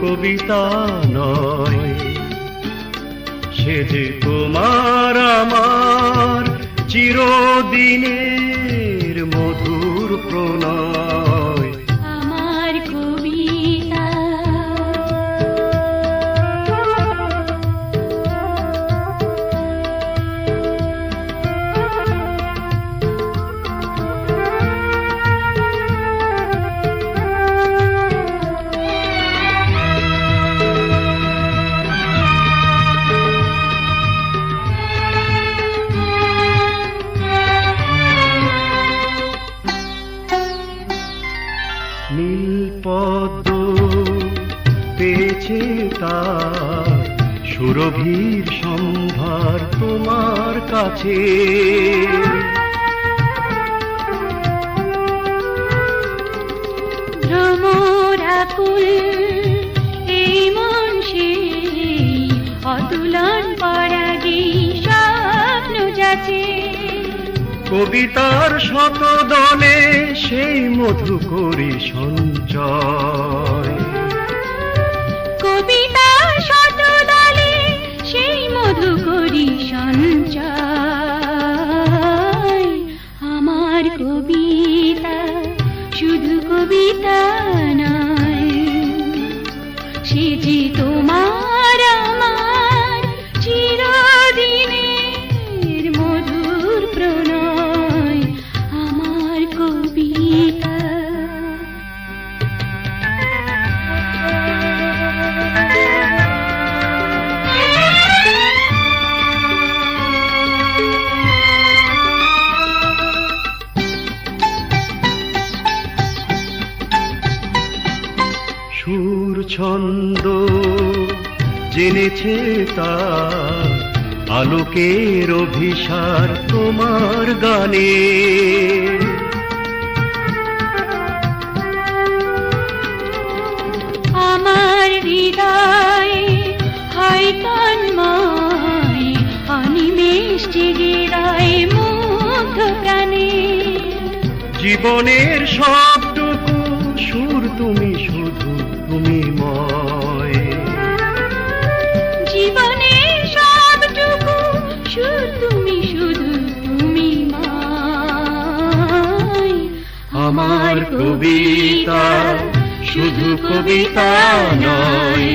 কবিতা নয়। সে যে তোমার আমার চিরদিনের মধুর প্রণয়। পেয়েছে তার। সুরভীর সম্ভার তোমার কাছে। ভ্রমরাকুল এই মন সেই অতুলন পরাগে স্বপ্ন যাচে। কবিতার শতদলে সেই মধু করি সঞ্চয়। শুধু ছন্দ জেনেছে তা আলোকের অভিসার তোমার গানে। আমার হৃদয়ে হয় তন্ময় অনিমেষ জেগে জীবনের সবটুকু আমার কবিতা শুধু কবিতা নয়